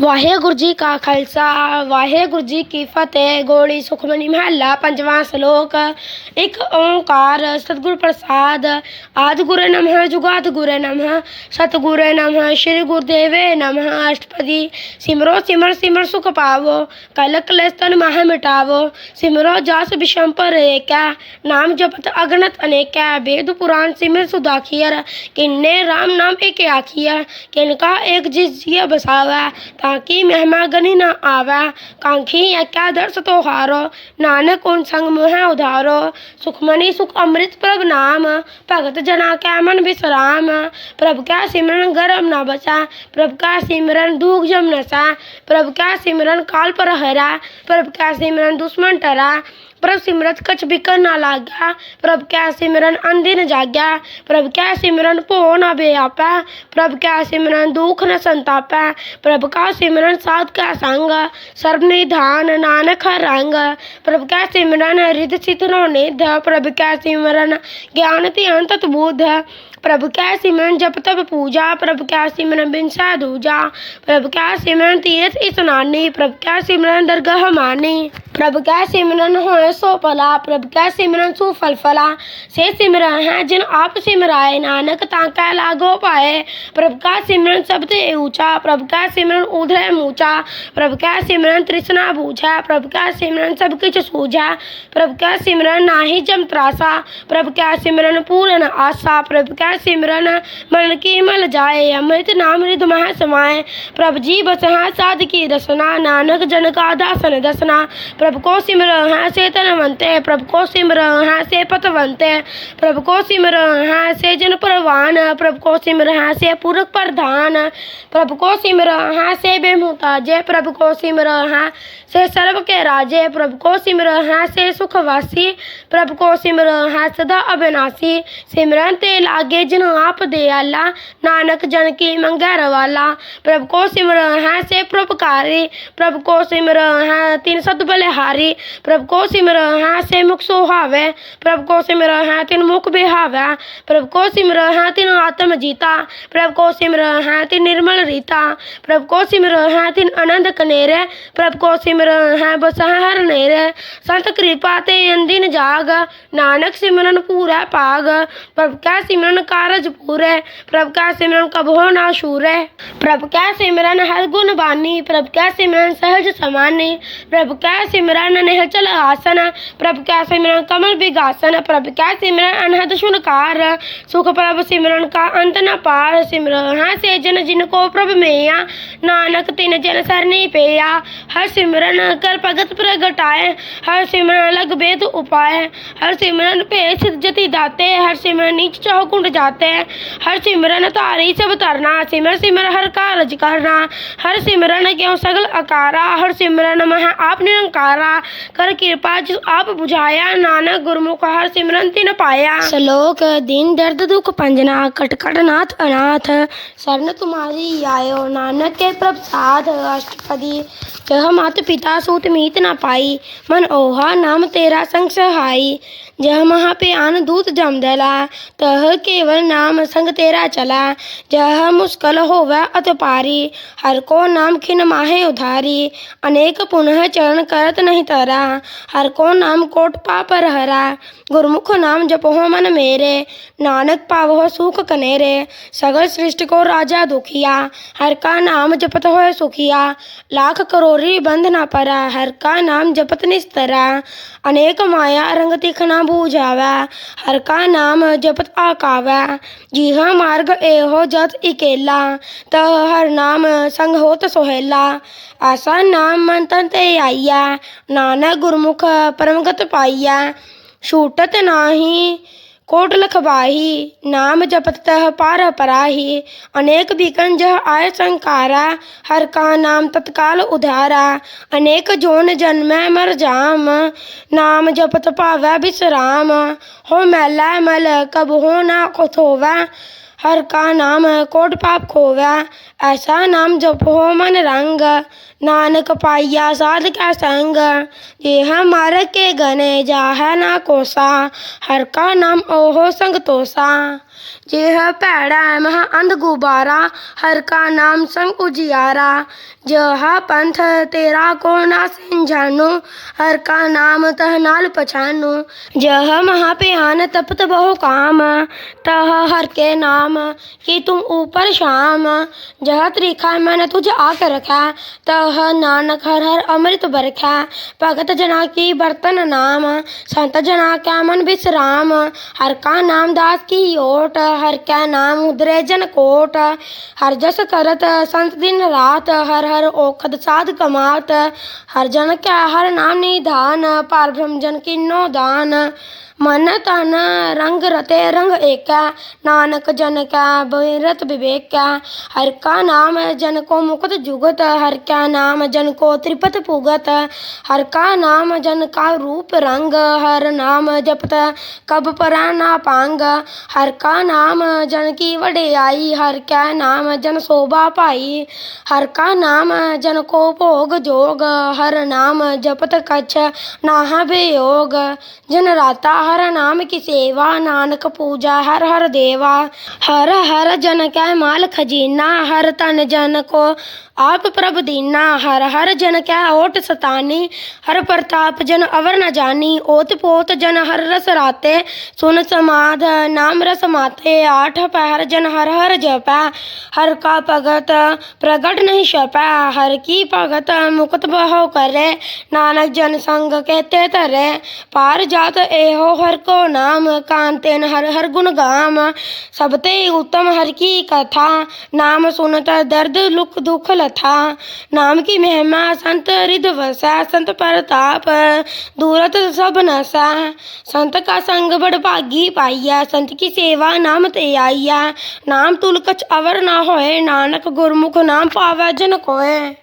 वाहेगुरु जी का खालसा वाहेगुरु जी की फतेह गोली सुखमनी महला पंजवा श्लोक। एक ओंकार सतगुरु प्रसाद। आदि गुरु नम जुगाद गुरु नम। सतगुरु नम, श्री गुरुदेव नम। अष्टपति सिमरो, सिमर सिमर सुख पावो। कल कल स्तन मह मिटावो। सिमरो, जास, विषम पर एकै। नाम जपत, अगणत अनेक। वेद, पुराण, सिमर सुधाखियर किन्ने राम नाम एक आखियर किनका एक जिस बसावै ताकि महिमा गनी न आवे। कांखी क्या दर्श तो हारो। नानक उन संग मोह उधारो। सुखमनी सुख अमृत प्रभ नाम। भगत जना कै मन विश्राम। प्रभ का सिमरन गर्म न बचा प्रभ का सिमरन दुख जम नसा। प्रभ का सिमरन काल पर हरा। प्रभ का सिमरन दुश्मन टरा। प्रभ सिमरत कछ बिकर ना लाग्या। प्रभ कै सिमरन अंधि न जाग्या। प्रभ कै सिमरन भो न बेआपै प्रभ कै सिमरन दुख न संतापै। प्रभ का सिमरन साध कै संग। सर्व निधान नानक रंग। प्रभ कै सिमरन हृदय सित नो निध। प्रभ कै सिमरन ज्ञान ते अंत बुध प्रभ क्या सिमरन जप तप पूजा प्रभु क्या सिमरन बिनसा दूजा प्रभु क्या सिमरन तीर्थ स्नानी प्रभु क्या सिमरन दरगाह मानी प्रभु क्या सिमरन हो सो भला प्रभ क्या सिमरन सुफल फला से सिमरन है जिन आप सिमराए नानक ताका लागो पाए प्रभु का सिमरन सबसे ऊँचा प्रभु का सिमरन उधर मूचा प्रभु का सिमरन तृष्णा बूझा प्रभु का सिमरन सब कुछ सूझा प्रभु का सिमरन नाही जम त्रासा प्रभ का सिमरन पूर्ण आशा प्रभु का सिमरन, मन की मल जाए, अमृत नाम रिद मह समाए प्रभ जी बस है, साध की रसना, नानक जन का दासन दसना। प्रभ को सिमर है, से तनवंते प्रभ को सिमर है, से पतवंते प्रभ को सिमर है, से जन परवान। प्रभ को सिमर है, से पुरख प्रधान। प्रभ को सिमर है, से बेमुताजे प्रभ को सिमर है, से सर्व के राजे। प्रभ को सिमर है, से सुखवासी। प्रभ को सिमर है, सदा अविनाशी। सिमरन ते लागे जिन आप दयाला। नानक जन की मंगे रवाला। प्रभ को सिमर है से परोपकारी प्रभ को सिमर है तीन सद बलिहारी। प्रभ को सिमर है से मुख सुहावे। प्रभ को सिमर है तीन मुख बिहावे। प्रभ को सिमर है तीन आत्म जीता। प्रभ को सिमर है तीन निर्मल रीता। प्रभ को सिमर है तीन आनंद कनेरे। प्रभ को सिमर है बस हर नेरे। संत कृपा ते अंदिन जाग। नानक सिमरन पूरा पाग। प्रभ का सिमरन कारज पूरे। प्रभ का सिमरन कबहो ना शूरे प्रभ का सिमरन हर गुण बानी। प्रभ का सिमरन सहज समानी। प्रभ का सिमरन निहचल आसन। प्रभ का सिमरन कमल विगासन। प्रभ का सिमरन अनहद शुनकार सुख प्रभ सिमरन का अंत न पार। सिमरन है से जन जिनको प्रभ मैया। नानक तिन जन सरनी पेया। हर सिमरन कर भगत प्रगटाए। हर सिमरन लग वेद उपाय हर सिमरन भेष जति दाते। हर सिमरन नीच चहो जाते हर सिमरन तारी सब तरना सिमर सिमर हर कारज करना। हर सिमरन क्यों सगल अकारा, हर सिमरन मह आप निरंकारा। कर कृपा जिस आप बुझाया, नानक गुरमुख हर सिमरन तिन पाया। श्लोक दिन दर्द दुख पंजना, कटकट नाथ अनाथ। शरण तुम्हारी आयो, नानक के प्रसाद, अष्टपदी जह मात पिता सूत मीत न पाई, मन ओहा नाम तेरा संग सहाई। जह महा पे आन दूत जम दला तह केवल नाम संग तेरा चला। जह मुश्किल होवे अत पारी, हर को नाम खिन माहे उधारी। अनेक पुनः चरण करत नहीं तरा, हर को नाम कोट पापर हरा। गुरमुख नाम जपहो मन मेरे नानक पावहो सुख कनेरे सगल सृष्टि को राजा दुखिया हर का नाम जपत हो सुखिया लाख करोरी बंध न परा हर का नाम जपत निस्तरा अनेक माया रंग तिखना बूझावा हर का नाम जपत आकावा जीह मार्ग एहो जत इकेला तह हर नाम संग होत सोहेला ऐसा नाम मन तन ते आइया नानक गुरमुख परमगत पाइया छूटत नाही कोट लखबाही नाम जपत तह पार पराही अनेक बिकन जह आय संकारा हर का नाम तत्काल उधारा अनेक जोन जन्मै मर जाम नाम जपत पावै विश्राम हो मैला मल कब हो ना कुछ होवै हर का नाम कोट पाप खोवै, ऐसा नाम जपो मन रंग। नानक पाइया साध का संग यह मर के गने, जा है ना कोसा। हर का नाम ओहो संग तोसा। जेह भैड़ा मह अंध गुबारा, हर का नाम संग उजियारा। जहा पंथ तेरा को ना जानो हर का नाम तह नाल पछानो। जह महा तपत बहु काम, तह हर के नाम कि तुम ऊपर शाम। जह त्रिखा मैंने तुझे आकर रखा, तह नानक हर हर अमृत बरखा। भगत जना की बर्तन नाम, संत जना क्या मन विश्राम। हर का नाम दास की ओट हर क्या नाम उदरे जन कोट हर जस करत संत दिन रात हर हर ओखद साध कमात हर जन क्या हर नाम निधान पार ब्रह्म जन किन्नो दान मन तन रंग रते रंग एका, नानक जन का बिरत विवेका। हर का नाम जन को मुकुत जुगत, हर का नाम जन को त्रिपत पुगत। हर का नाम जन का रूप रंग, हर नाम जपत कब परा ना पांग। हर का नाम जन की वडियाई, हर का नाम जन शोभा पाई। हर का नाम जन को भोग जोग, हर नाम जपत कछ नाह वियोग। जन राता हर नाम की सेवा, नानक पूजा, हर हर देवा। हर हर जन कै माल खजीना, हर तन जन को आप प्रभ दीना हर हर जन कै ओट सतानी, हर प्रताप जन अवर न जानी, ओत पोत जन हर रस राते, सुन समाध नाम रस माते आठ पहर जन हर हर जपै, हर का भगत प्रगट नहीं छपै हर की भगत मुकुत बहु करे, नानक जन संग कहते धरे, पार जात एहो हर को नाम, कांतेन हर हर गुण गाम, सबते उत्तम हर की कथा, नाम सुनत दर्द लुक दुख लथा नाम की महिमा, संत रिद वसा संत प्रताप दूरत सब नसा संत का संग बड़ भागी पाइया, संत की सेवा नाम ते आइया। नाम तुल कछ अवर ना होए, नानक गुरमुख नाम पावे जन कोय